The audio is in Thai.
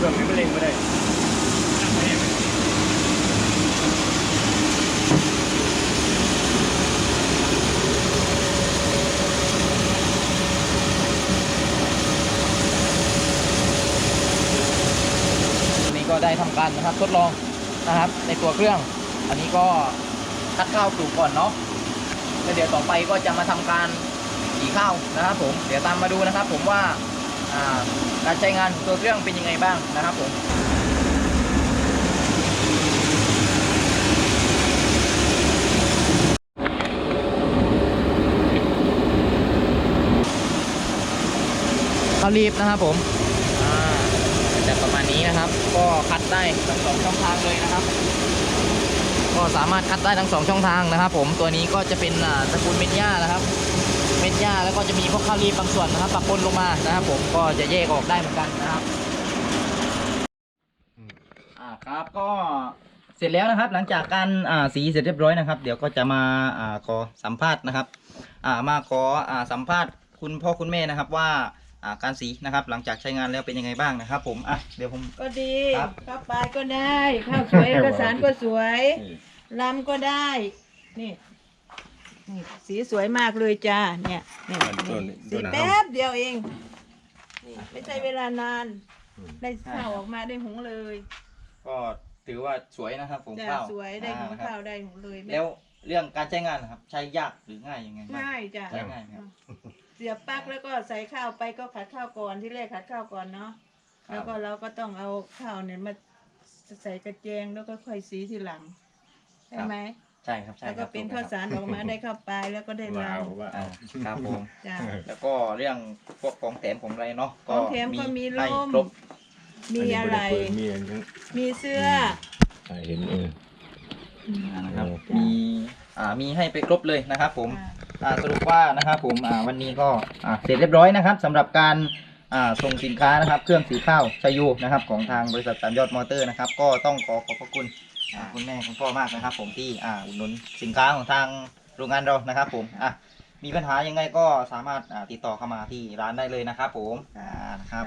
เกือบไม่เป็นเร่ได้ก็ได้ทำการนะครับทดลองนะครับ ในตัวเครื่อง อันนี้ก็คัดข้าวปลูกก่อนเนาะแล้วเดี๋ยวต่อไปก็จะมาทำการขีข้าวนะครับ ผม เดี๋ยวตามมาดูนะครับ ผมว่า การใช้งานของตัวเครื่องเป็นยังไงบ้างนะครับผมข้าวรีบนะครับผมอ่าจะประมาณนี้นะครับ ก็คัดได้ทั้งสองช่องทางเลยนะครับ ก็สามารถคัดได้ทั้งสองช่องทางนะครับ ผมตัวนี้ก็จะเป็นอ่าตระกูลเม็ดหญ้านะครับ เม็ดหญ้าแล้วก็จะมีพวกข้าวรีบบางส่วนนะครับปะปนลงมานะครับ ผมก็จะแยกออกได้เหมือนกันนะครับอ่าครับก็เสร็จแล้วนะครับ หลังจากการอ่าสีเสร็จเรียบร้อยนะครับ เดี๋ยวก็จะมาอ่าขอสัมภาษณ์นะครับอ่ามาขออ่าสัมภาษณ์คุณพ่อคุณแม่นะครับว่าอ่าการสีนะครับ หลังจากใช้งานแล้วเป็นยังไงบ้างนะครับ ผมอะเดี๋ยวผม ก็ดีครับ ข้าวปลายก็ได้ ข้าวสวยเอกสารก็สวยลำก็ได้ นี่ นี่สีสวยมากเลยจ้า เนี่ยเนี่ยอันต้นสีต้นนะครับแป๊บเดียวเอง นี่ไม่ใช่เวลานาน ได้ข้าวออกมาได้หุงเลยก็ถือว่าสวยนะครับผมจ้าข้าวสวยได้หุงอ่ครับข้าวได้หุงเลยไม่แล้วเรื่องการใช้งานนะครับใช้ยากหรือง่ายยังไงบ้าง ง่ายจ้ะใช้ง่ายไหมครับ เสียบปลั๊กแล้วก็ใส่ข้าวไปก็ขัดข้าวก่อนที่แรกขัดข้าวก่อนเนาะ ครับ แล้วก็เราก็ต้องเอาข้าวเนี่ยมาใส่กระเจงแล้วก็ค่อยสีทีหลังใช่ไหม ใช่ครับใช่แล้วคก็รับเป็นถูกข้าวครับสารออกมาได้ข้าวปลายแล้วก็ได้ว้าลาวว้าอ่าวครับผม จ้ะ แล้วก็เรื่องพวกของแถมของอะไรเนาะของแถมก็มีให้ร่มครบมีอะไร นนี้บ่ด้เปิดมีอันยังมีเสื้อใช่เห็นเออ นะครับอืมมีอ่ามีให้ไปครบเลยนะครับผมอ่าอ่าสรุปว่านะครับผมอ่าวันนี้ก็อ่าเสร็จเรียบร้อยนะครับสำหรับการอ่าส่งสินค้านะครับ เครื่องสีข้าวชายูนะครับ ของทางบริษัทสามยอดมอเตอร์นะครับ ก็ต้องขอขอบพระคุณ อ่าคุณแม่คุณพ่อมากนะครับ ผมที่อ่าอุดหนุนสินค้าของทางโรงงานเรานะครับ ผมอะมีปัญหายังไงก็สามารถอ่าติดต่อเข้ามาที่ร้านได้เลยนะครับ ผมอ่านะครับ